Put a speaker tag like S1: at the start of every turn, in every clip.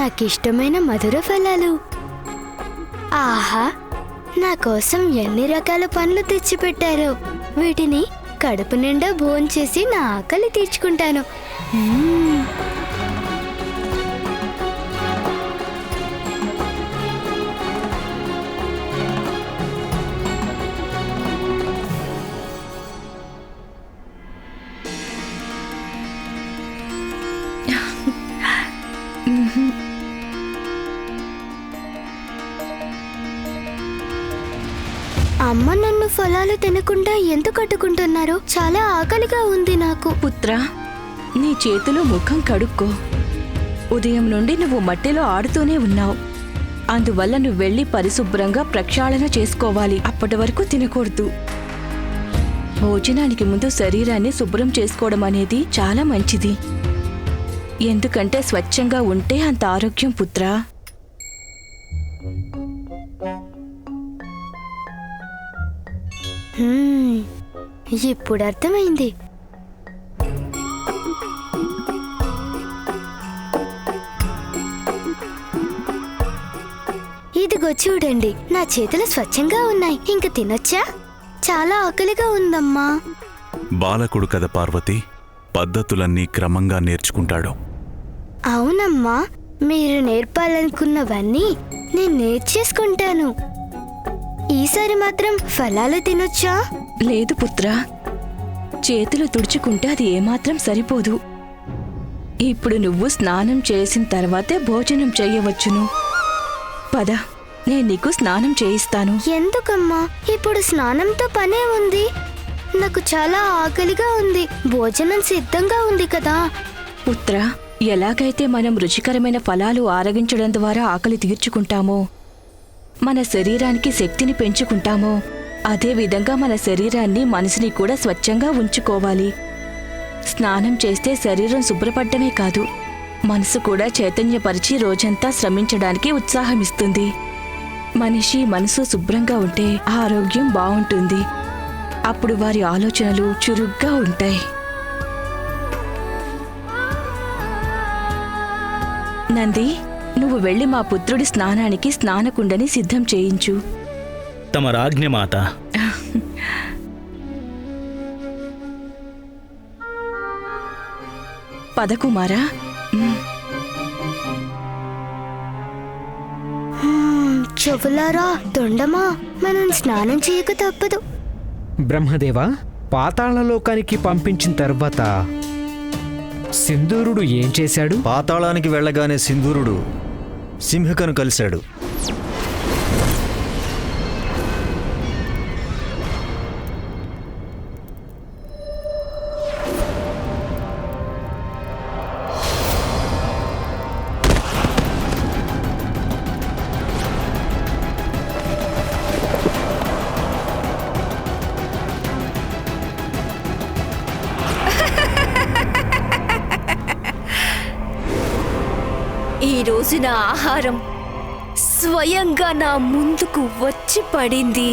S1: నాకిష్టమైన మధుర ఫలాలు. ఆహా నా కోసం ఎన్ని రకాల పండ్లు తెచ్చిపెట్టారో. వీటిని కడుపు నిండా భోంచేసి నా ఆకలి తీర్చుకుంటాను. మ్మ్. తినకుండా ఎందుకు అడ్డుకుంటున్నారు చాలా ఆకలిగా ఉంది నాకు.
S2: పుత్ర నీ చేతిలో ముఖం కడుక్కో. ఉదయం నుండి నువ్వు మట్టిలో ఆడుతూనే ఉన్నావు. అందువల్ల నువ్వు వెళ్ళి పరిశుభ్రంగా ప్రక్షాళన చేసుకోవాలి. అప్పటి వరకు తినకూడదు. భోజనానికి ముందు శరీరాన్ని శుభ్రం చేసుకోవడం అనేది చాలా మంచిది. ఎందుకంటే స్వచ్ఛంగా ఉంటే అంత ఆరోగ్యం పుత్రా.
S1: ఇప్పుడు అర్థమైంది. ఇదిగో చూడండి నా చేతులు స్వచ్ఛంగా ఉన్నాయి. ఇంక తినొచ్చా? చాలా ఆకలిగా ఉందమ్మా.
S3: బాలకుడు కథ పార్వతి పద్ధతులన్నీ క్రమంగా నేర్చుకుంటాడు.
S1: అవునమ్మా మీరు నేర్పాలనుకున్నవన్నీ నేను నేర్చేసుకుంటాను. ఈసారి మాత్రం ఫలాలు తినొచ్చా?
S2: లేదు పుత్రా. చేతులు తుడుచుకుంటే అది ఏమాత్రం సరిపోదు. ఇప్పుడు నువ్వు స్నానం చేసిన తర్వాతే భోజనం చేయవచ్చును. పద నేను నీకు స్నానం చేయిస్తాను.
S1: ఎందుకమ్మా? ఇప్పుడు స్నానంతో పనే ఉంది. నాకు చాలా ఆకలిగా ఉంది. భోజనం సిద్ధంగా ఉంది కదా.
S2: పుత్ర ఎలాగైతే మనం రుచికరమైన ఫలాలు ఆరగించడం ద్వారా ఆకలి తీర్చుకుంటామో మన శరీరానికి శక్తిని పెంచుకుంటామో అదే విధంగా మన శరీరాన్ని మనసుని కూడా స్వచ్ఛంగా ఉంచుకోవాలి. స్నానం చేస్తే శరీరం శుభ్రపడ్డమే కాదు మనసు కూడా చైతన్యపరిచి రోజంతా శ్రమించడానికి ఉత్సాహమిస్తుంది. మనిషి మనసు శుభ్రంగా ఉంటే ఆరోగ్యం బాగుంటుంది. అప్పుడు వారి ఆలోచనలు చురుగ్గా ఉంటాయి. నంది నువ్వు వెళ్ళి మా పుత్రుడి స్నానానికి స్నానకుండని సిద్ధం చేయించు.
S4: తమ రాజ్ఞమాత
S2: పదకుమారా?
S1: చెవులారా తొండమా మనం స్నానం చేయక తప్పదు.
S5: బ్రహ్మదేవ పాతాళలోకానికి పంపించిన తర్వాత సింధూరుడు ఏం చేశాడు?
S6: పాతాళానికి వెళ్ళగానే సింధూరుడు సింహికను కలిశాడు.
S7: ఆహారం స్వయంగా నా ముందుకు వచ్చి పడింది.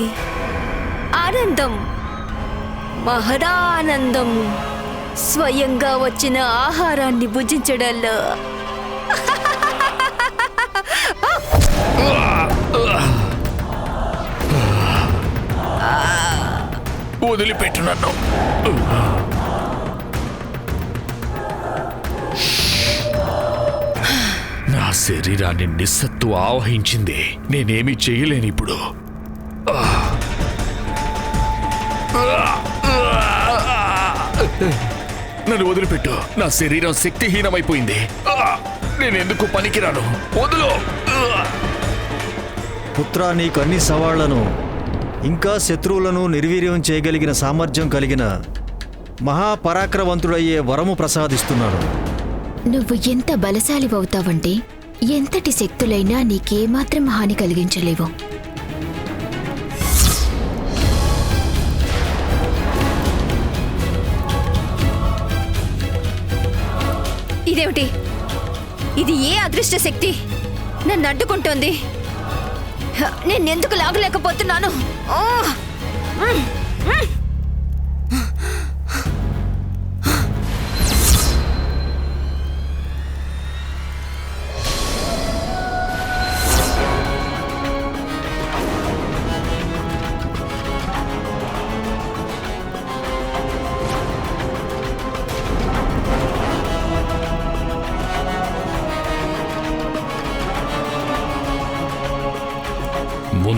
S7: ఆనందం మహదానందం స్వయంగా వచ్చిన ఆహారాన్ని భుజించడంలో.
S3: వదిలిపెట్టు నన్ను. శరీరాన్ని నిస్సత్తు ఆవహించింది. నేనేమీ చేయలేను ఇప్పుడు నన్ను వదిలిపెట్టు. నా శరీరం శక్తిహీనమైపోయింది. నేనెందుకు పనికిరాను? వదులు.
S6: పుత్ర నీకు అన్ని సవాళ్ళను ఇంకా శత్రువులను నిర్వీర్యం చేయగలిగిన సామర్థ్యం కలిగిన మహాపరాక్రవంతుడయ్యే వరము ప్రసాదిస్తున్నాను.
S8: నువ్వు ఎంత బలశాలివవుతావంటే ఎంతటి శక్తులైనా నీకేమాత్రం హాని కలిగించలేవు.
S7: ఇదేమిటి? ఇది ఏ అదృష్ట శక్తి? నన్ను అడ్డుకుంటోంది హ, నేనెందుకు లాగలేకపోతున్నాను? ఓ!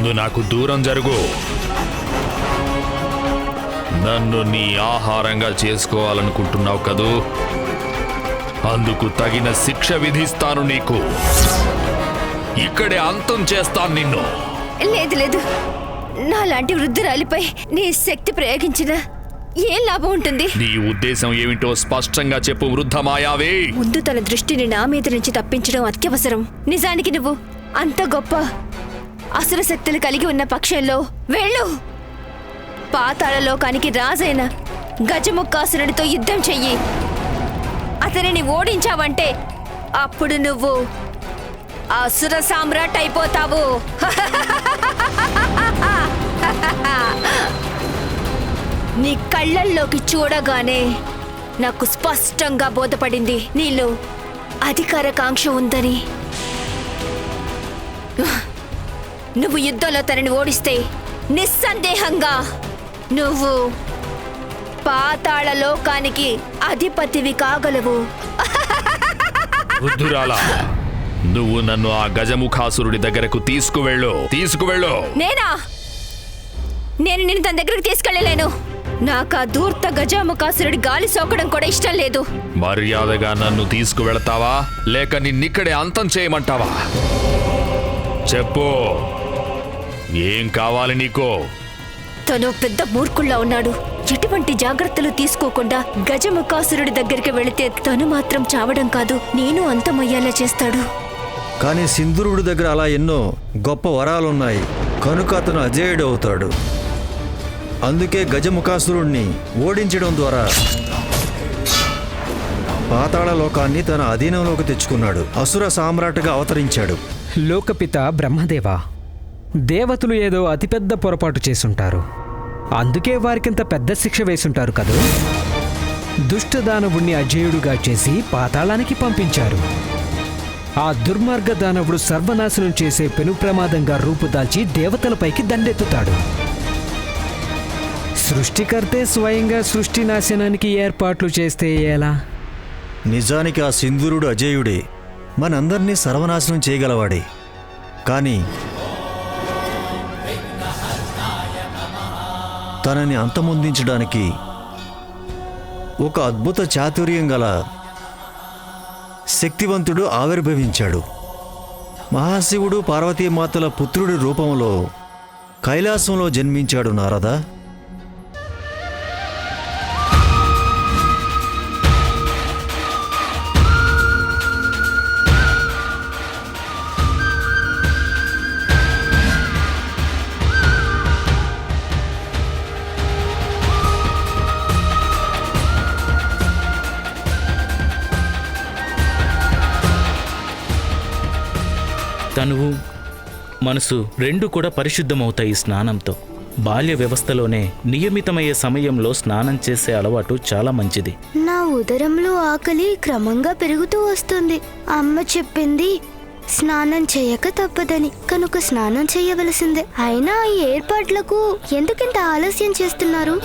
S3: ముందు నాకు దూరం జరుగు. నన్ను నీ ఆహారంగా చేసుకోవాలనుకుంటున్నావు కదూ? అందుకు తగిన శిక్ష విధిస్తాను నీకు. ఇక్కడే అంతం చేస్తాను నిన్ను.
S7: లేదు లేదు. నాలాంటి వృద్ధురాలిపై నీ శక్తి ప్రయోగించిన ఏం లాభం ఉంటుంది?
S3: నీ ఉద్దేశం ఏమిటో స్పష్టంగా చెప్పు వృద్ధ మాయావే
S7: ముందు తన దృష్టిని నా మీద నుంచి తప్పించడం అత్యవసరం. నిజానికి నువ్వు అంత గొప్ప అసుర శక్తులు కలిగి ఉన్న పక్షంలో వెళ్ళు. పాతాళ లోకానికి రాజైన గజముక్కాసురుడితో యుద్ధం చెయ్యి. అతనిని ఓడించావంటే అప్పుడు నువ్వు అసుర సామ్రాట్ అయిపోతావు. నీ కళ్ళల్లోకి చూడగానే నాకు స్పష్టంగా బోధపడింది నీలో అధికార కాంక్ష ఉందని. నువ్వు యుద్ధంలో తనని ఓడిస్తే నిస్సందేహంగా నువ్వు పాతాళ లోకానికి అధిపతివి కాగలవు.
S3: వృద్ధురాలా నువ్వు నన్ను ఆ గజముఖాసురుడి దగ్గరకు తీసుకువెళ్ళు తీసుకువెళ్ళు.
S7: నేనా? నేను నిన్ను తన దగ్గరికి తీసుకెళ్ళలేను. నాకు ఆ ధూర్త గజాముఖాసురుడి గాలి సోకడం కూడా ఇష్టం లేదు.
S3: మర్యాదగా నన్ను తీసుకువెళతావా? లేక నిన్నిక్కడే అంతం చేయమంటావా? చెప్పు. ఏం కావాలి నీకో?
S7: తను పెద్ద మూర్ఖుల్లా ఉన్నాడు. ఎటువంటి జాగ్రత్తలు తీసుకోకుండా గజముఖాసురుడి దగ్గరికి వెళితే తను మాత్రం చావడం కాదు నేను అంతమయ్యేలా చేస్తాడు.
S6: కానీ సింధురుడి దగ్గర అలా ఎన్నో గొప్ప వరాలున్నాయి. కనుక అతను అజేయుడు అవుతాడు అందుకే గజముఖాసురుణ్ణి ఓడించడం ద్వారా పాతాళ లోకాన్ని తన అధీనంలోకి తెచ్చుకున్నాడు. అసుర సామ్రాట్గా అవతరించాడు.
S5: లోకపిత బ్రహ్మదేవ దేవతలు ఏదో అతిపెద్ద పొరపాటు చేసుంటారు అందుకే వారికింత పెద్ద శిక్ష వేసుంటారు కదూ? దుష్టదానవుణ్ణి అజేయుడుగా చేసి పాతాళానికి పంపించారు. ఆ దుర్మార్గ దానవుడు సర్వనాశనం చేసే పెను ప్రమాదంగా రూపుదాల్చి దేవతలపైకి దండెత్తుతాడు. సృష్టికర్తే స్వయంగా సృష్టి నాశనానికి ఏర్పాట్లు చేస్తే ఎలా?
S6: నిజానికి ఆ సింధురుడు అజేయుడే. మనందరినీ సర్వనాశనం చేయగలవాడే. కానీ తనని అంతమొందించడానికి ఒక అద్భుత చాతుర్యం గల శక్తివంతుడు ఆవిర్భవించాడు. మహాశివుడు పార్వతీమాతల పుత్రుడి రూపంలో కైలాసంలో జన్మించాడు నారదా.
S4: తనువు మనసు రెండు కూడా పరిశుద్ధమవుతాయి స్నానంతో. బాల్య వ్యవస్థలోనే నియమితమయ్యే సమయంలో స్నానం చేసే అలవాటు చాలా మంచిది.
S1: నా ఉదరంలో ఆకలి క్రమంగా పెరుగుతూ వస్తుంది. అమ్మ చెప్పింది స్నానం చేయక తప్పదని. కనుక స్నానం చేయవలసిందే. అయినా ఈ ఏర్పాట్లకు ఎందుకింత ఆలస్యం చేస్తున్నారు?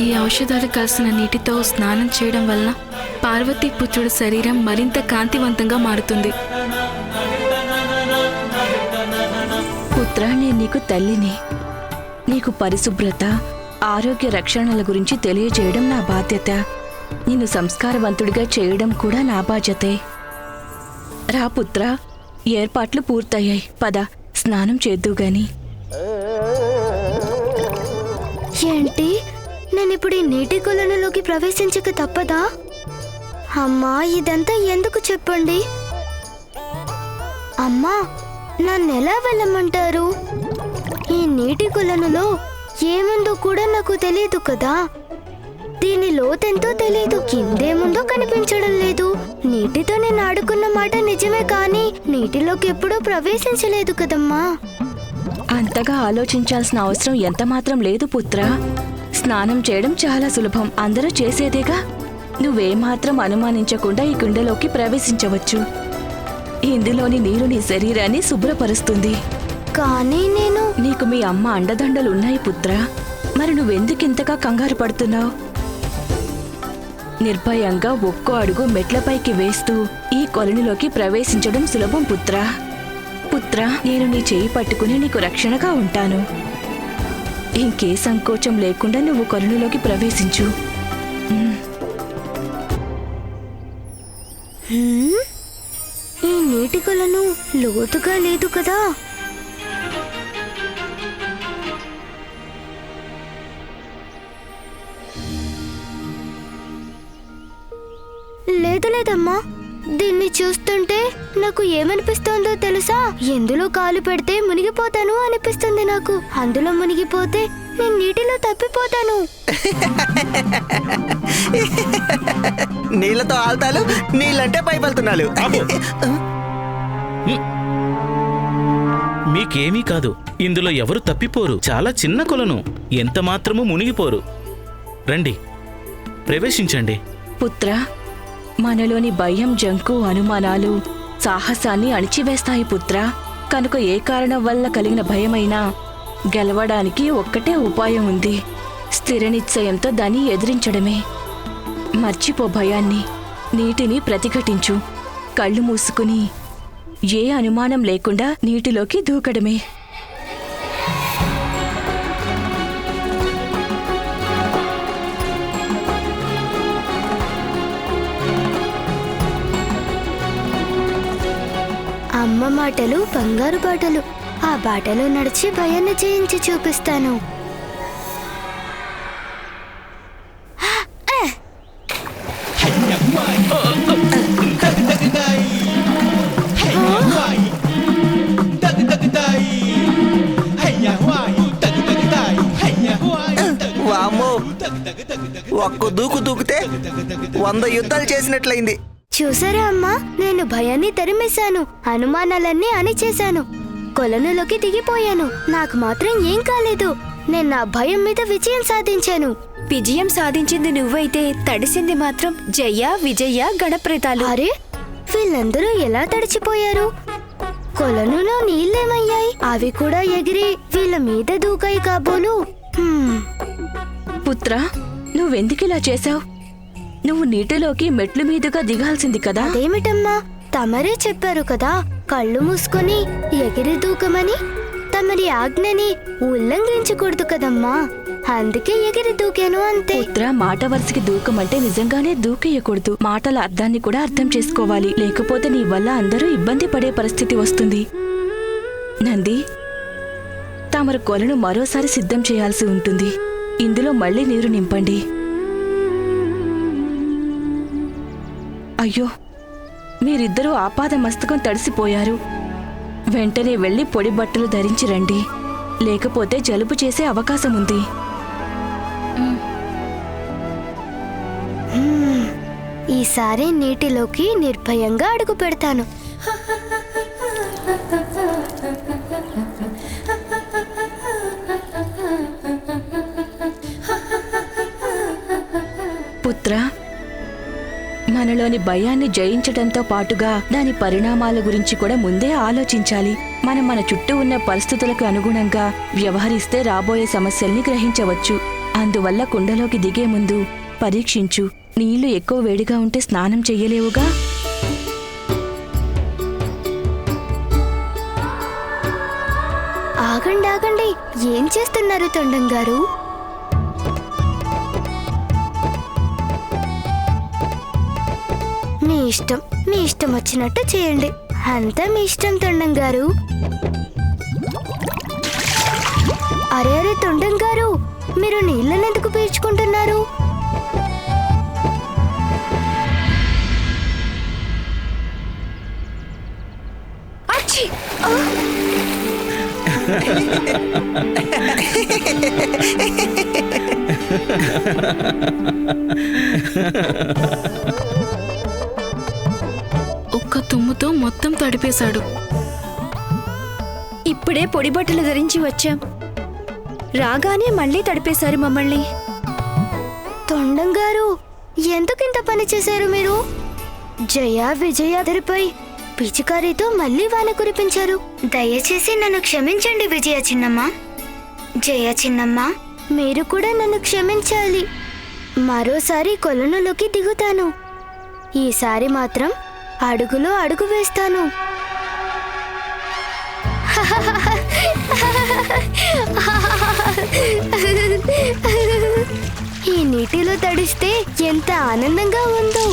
S9: ఈ ఔషధాలు కలిసిన నీటితో స్నానం చేయడం వలన పార్వతీ పుత్రుడి శరీరం మరింత కాంతివంతంగా మారుతుంది.
S2: పుత్ర నేను నీకు తల్లిని నీకు పరిశుభ్రత ఆరోగ్య రక్షణల గురించి తెలియజేయడం నా బాధ్యత. నిన్ను సంస్కారవంతుడిగా చేయడం కూడా నా బాధ్యతే. రా పుత్ర ఏర్పాట్లు పూర్తయ్యాయి. పద స్నానం చేద్దు గాని.
S1: ఏంటి? నేను ఇప్పుడు ఈ నీటి కొలనులోకి ప్రవేశించక తప్పదా? అమ్మా ఇదంతా ఎందుకు చెప్పండి? అమ్మా నన్ను ఎలా వెళ్ళమంటారు? ఈ నీటి కొలనులో ఏముందో కూడా నాకు తెలియదు కదా? దీని లోతెంతో తెలియదు కిందేముందో కనిపించడం లేదు. నీటితో నేను ఆడుకున్న మాట నిజమే కానీ నీటిలోకి ఎప్పుడూ ప్రవేశించలేదు కదమ్మా.
S2: అంతగా ఆలోచించాల్సిన అవసరం ఎంత మాత్రం లేదు పుత్ర. స్నానం చేయడం చాలా సులభం. అందరూ చేసేదేగా? నువ్వేమాత్రం అనుమానించకుండా ఈ కుండలోకి ప్రవేశించవచ్చు. ఇందులోని నీరు నీ శరీరాన్ని శుభ్రపరుస్తుంది.
S1: కానీ నేను
S2: నీకు మీ అమ్మ అండదండలు ఉన్నాయి పుత్ర. మరి నువ్వెందుకింతగా కంగారు పడుతున్నావు? నిర్భయంగా ఒక్కో అడుగు మెట్లపైకి వేస్తూ ఈ కొలనులోకి ప్రవేశించడం సులభం పుత్ర. పుత్ర నేను నీ చేయి పట్టుకుని నీకు రక్షణగా ఉంటాను. ఇంకే సంకోచం లేకుండా నువ్వు కరుణలోకి ప్రవేశించు.
S1: ఈ నీటి కొలను లోతుగా లేదు కదా? లేదు లేదమ్మా. దీన్ని చూస్తుంటే నాకు ఏమనిపిస్తోందో తెలుసా? ఎందులో కాలు పెడితే మునిగిపోతాను అనిపిస్తుంది నాకు. అందులో మునిగిపోతే నేను నీటిలో తప్పిపోతాను.
S10: నీళ్ళతో ఆల్తాలు నీళ్ళంటే పైపెళ్తున్నాలు
S4: మీకేమీ కాదు. ఇందులో ఎవరు తప్పిపోరు. చాలా చిన్న కొలను. ఎంత మాత్రము మునిగిపోరు. రండి. ప్రవేశించండి.
S2: పుత్ర మనలోని భయం జంకు అనుమానాలు సాహసాన్ని అణిచివేస్తాయి పుత్ర. కనుక ఏ కారణం వల్ల కలిగిన భయమైనా గెలవడానికి ఒక్కటే ఉపాయం ఉంది. స్థిర నిశ్చయంతో దాన్ని ఎదిరించడమే. మర్చిపో భయాన్ని. నీటిని ప్రతిఘటించు. కళ్ళు మూసుకుని. ఏ అనుమానం లేకుండా నీటిలోకి దూకడమే.
S1: అమ్మ మాటలు బంగారు బాటలు. ఆ బాటలో నడిచి భయాన్ని జయించి చూపిస్తాను.
S10: ఒక్క దూకు దూకితే వంద యుద్ధాలు చేసినట్లయింది.
S1: చూసారా అమ్మా? నేను భయాన్ని తరిమేశాను. అనుమానాలన్నీ అణిచేశాను. కొలనులోకి దిగిపోయాను. నాకు మాత్రం ఏం కాలేదు. నేను నా భయం మీద విజయం సాధించాను.
S7: విజయం సాధించింది నువ్వైతే తడిసింది మాత్రం జయ విజయ గణప్రేతాలు.
S1: అరే వీళ్ళందరూ ఎలా తడిచిపోయారు? కొలనులో నీళ్ళేమయ్యాయి? అవి కూడా ఎగిరి వీళ్ళ మీద దూకాయి కాబోలు.
S2: పుత్ర నువ్వెందుకిలా చేశావు? నువ్వు నీటిలోకి మెట్లు మీదుగా దిగాల్సింది కదా?
S1: అదేమిటమ్మా? తమరే చెప్పారు కదా కళ్ళు మూసుకొని ఎగిరి దూకమని తమరి ఆజ్ఞని ఉల్లంఘించకూడదు కదమ్మా. అందుకే ఎగిరి దూకాను అంతే.
S2: పుత్ర మాట వరుసకి దూకమంటే నిజంగానే దూకేయకూడదు. మాటల అర్థాన్ని కూడా అర్థం చేసుకోవాలి. లేకపోతే నీ వల్ల అందరూ ఇబ్బంది పడే పరిస్థితి వస్తుంది. నంది తమరు కొలను మరోసారి సిద్ధం చేయాల్సి ఉంటుంది. ఇందులో మళ్ళీ నీరు నింపండి. అయ్యో మీరిద్దరూ ఆపాద మస్తకం తడిసిపోయారు. వెంటనే వెళ్ళి పొడి బట్టలు ధరించి రండి. లేకపోతే జలుబు చేసే అవకాశం ఉంది.
S1: ఈసారి నీటిలోకి నిర్భయంగా అడుగు పెడతాను.
S2: మనలోని భయాన్ని జయించడంతో పాటుగా దాని పరిణామాల గురించి కూడా ముందే ఆలోచించాలి. మనం మన చుట్టూ ఉన్న పరిస్థితులకు అనుగుణంగా వ్యవహరిస్తే రాబోయే సమస్యల్ని గ్రహించవచ్చు. అందువల్ల కుండలోకి దిగే ముందు పరీక్షించు. నీళ్ళు ఎక్కువ వేడిగా ఉంటే స్నానం చెయ్యలేవుగా?
S1: ఆగండి ఆగండి. ఏం చేస్తున్నారు తొండం గారు మీ ఇష్టం మీ ఇష్టం వచ్చినట్టు చేయండి. అంతా మీ ఇష్టం తొండం గారు. అరే అరే తొండం గారు మీరు నీళ్ళని ఎందుకు పీల్చుకుంటున్నారు?
S7: అచ్చి!
S9: ఒక్క మొత్తం
S7: ఇప్పుడే పొడి బట్టలు ధరించి వచ్చాం. రాగానే మళ్ళీ తడిపేశారు మమ్మల్ని.
S1: తొండం గారు ఎందుకింత పని చేశారు మీరు? జయ విజయ అదరిపై పిచికారీతో మళ్ళీ వాన కురిపించారు. దయచేసి నన్ను క్షమించండి విజయ చిన్నమ్మ. జయ చిన్నమ్మ మీరు కూడా నన్ను క్షమించాలి. మరోసారి కొలనులోకి దిగుతాను. ఈసారి మాత్రం అడుగులో అడుగు వేస్తాను. ఈ నీటిలో తడిస్తే ఎంత ఆనందంగా ఉందో.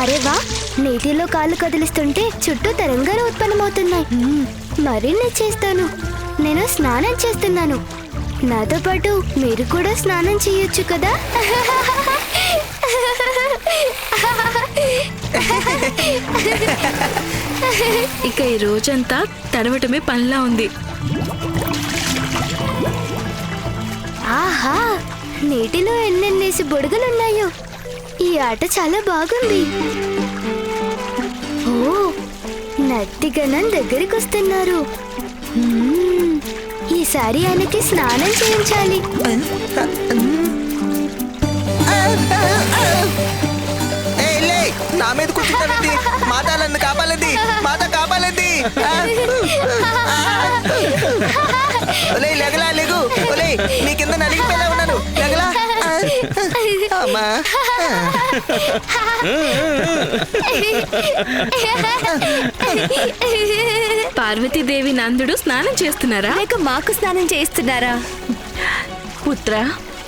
S1: అరే వా నీటిలో కాళ్ళు కదిలిస్తుంటే చుట్టూ తరంగాలు ఉత్పన్నమవుతున్నాయి. మరిన్ని చేస్తాను. నేను స్నానం చేస్తున్నాను. నాతో పాటు మీరు కూడా స్నానం చేయొచ్చు కదా?
S9: ఇక ఈ రోజంతా తడవటమే పనిలా ఉంది.
S1: ఆహా నీటిలో ఎన్నెన్నేసి బుడగలున్నాయో. ఈ ఆట చాలా బాగుంది. ఓ నత్తిగనం దగ్గరికి వస్తున్నారు ఈసారి ఆయనకి స్నానం చేయించాలి.
S10: నా మీద కూర్చుంటానండి మాత నన్ను కాపాలండి మాత కాపాలండి. ఒలేయ్ లెగలా లెగు. ఒలేయ్ నీ కింద నలిగిపోయేలా ఉన్నాను. లెగలా. అమ్మా.
S9: పార్వతీదేవి నందుడు స్నానం చేస్తున్నారా?
S7: లేక మాకు స్నానం చేయిస్తున్నారా?
S2: పుత్ర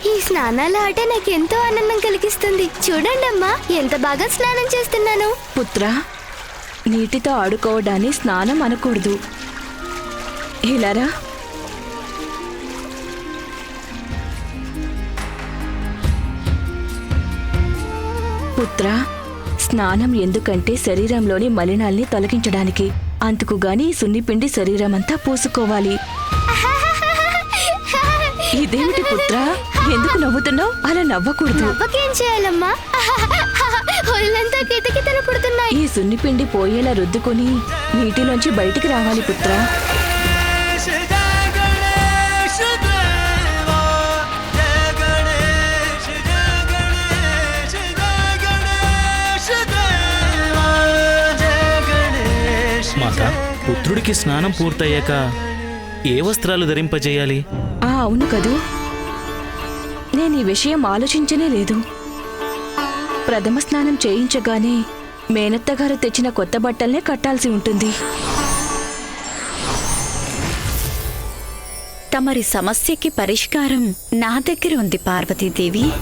S1: ఈ స్నానాల ఆట నాకు ఎంతో ఆనందం కలిగిస్తుంది. చూడండి అమ్మా ఎంత బాగా స్నానం చేస్తున్నాను.
S2: పుత్ర నీటితో ఆడుకోవడాన్ని స్నానం అనకూడదు. ఇలారా పుత్ర స్నానం ఎందుకంటే శరీరంలోని మలినాల్ని తొలగించడానికి. అందుకు గాని సున్నిపిండి శరీరమంతా పూసుకోవాలి. ఇదేమిటి పుత్ర? ఎందుకు నవ్వుతున్నావు? అలా నవ్వకూడదు.
S1: నవ్వకేం చేయాలమ్మా? ఒళ్ళంతా కితకితలు పుడుతున్నాయి.
S2: ఈ సున్నిపిండి పోయేలా రుద్దుకొని నీటిలోంచి బయటికి రావాలి పుత్ర.
S4: మాత పుత్రుడికి స్నానం పూర్తయ్యాక ఏ వస్త్రాలు ధరింపజేయాలి?
S2: ఆ అవును కదూ. నేను ఈ విషయం ఆలోచించనే లేదు. ప్రథమ స్నానం చేయించగానే మేనత్తగారు తెచ్చిన కొత్త బట్టల్నే కట్టాల్సి ఉంటుంది.
S11: తమరి సమస్యకి పరిష్కారం నా దగ్గర ఉంది పార్వతీదేవి.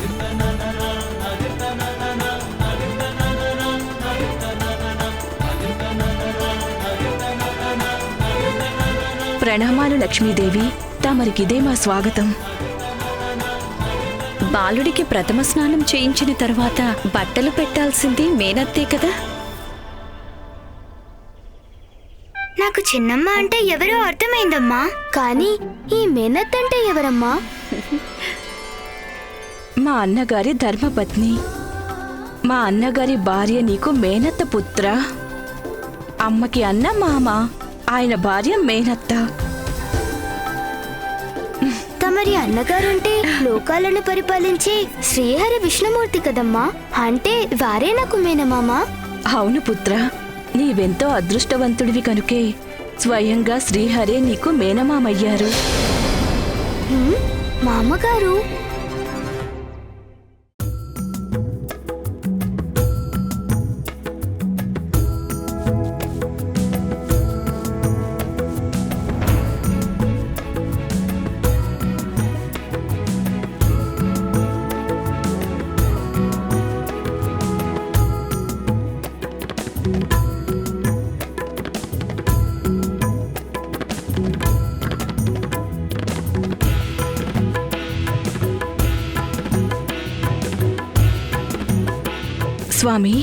S2: ప్రణామాలు లక్ష్మీదేవి. తమరికిదే మా స్వాగతం.
S11: బాలుడికి ప్రథమ స్నానం చేయించిన తర్వాత బట్టలు పెట్టాల్సింది మేనత్తే కదా?
S1: నాకు చిన్నమ్మ అంటే ఎవరో అర్థమైందమ్మా. కానీ ఈ మేనత్ అంటే ఎవరమ్మా?
S2: మా అన్నగారి ధర్మపత్ని. మా అన్నగారి భార్య నీకు మేనత్త పుత్ర. అమ్మకి అన్న మామ ఆయన భార్య మేనత్త.
S1: తమరి అన్నగారుంటే లోకాలను పరిపాలించే శ్రీహరి విష్ణుమూర్తి కదమ్మా? అంటే వారే నాకు మేనమామా?
S2: అవును పుత్ర. నీవెంతో అదృష్టవంతుడివి కనుకే స్వయంగా శ్రీహరే నీకు మేనమామయ్యారు.
S1: మామగారు?
S2: స్వామి.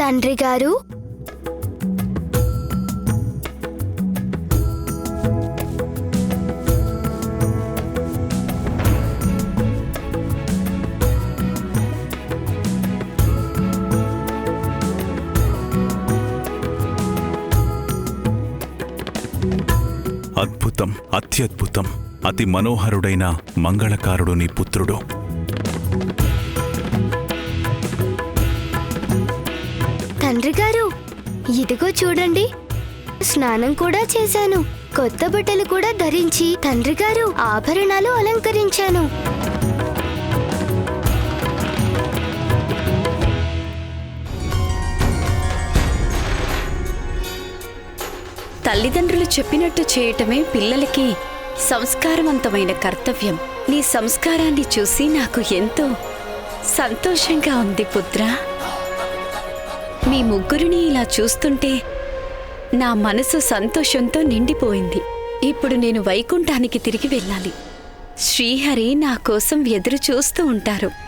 S1: తండ్రి గారు
S12: అద్భుతం అత్యద్భుతం. అతి మనోహరుడైన మంగళకారుడు నీ పుత్రుడు.
S1: తండ్రి గారు ఇదిగో చూడండి. స్నానం కూడా చేశాను. కొత్త బట్టలు కూడా ధరించి తండ్రి గారు ఆభరణాలు అలంకరించాను.
S7: తల్లిదండ్రులు చెప్పినట్టు చేయటమే పిల్లలకి సంస్కారవంతమైన కర్తవ్యం. నీ సంస్కారాన్ని చూసి నాకు ఎంతో సంతోషంగా ఉంది పుత్ర. మీ ముగ్గురిని ఇలా చూస్తుంటే నా మనసు సంతోషంతో నిండిపోయింది. ఇప్పుడు నేను వైకుంఠానికి తిరిగి వెళ్ళాలి. శ్రీహరి నా కోసం ఎదురు చూస్తూ ఉంటారు.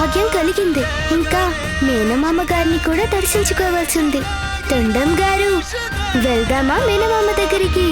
S1: భాగ్యం కలిగింది. ఇంకా మేనమామ గారిని కూడా దర్శించుకోవాల్సింది తొండం గారు వెళ్దామా మేనమామ దగ్గరికి?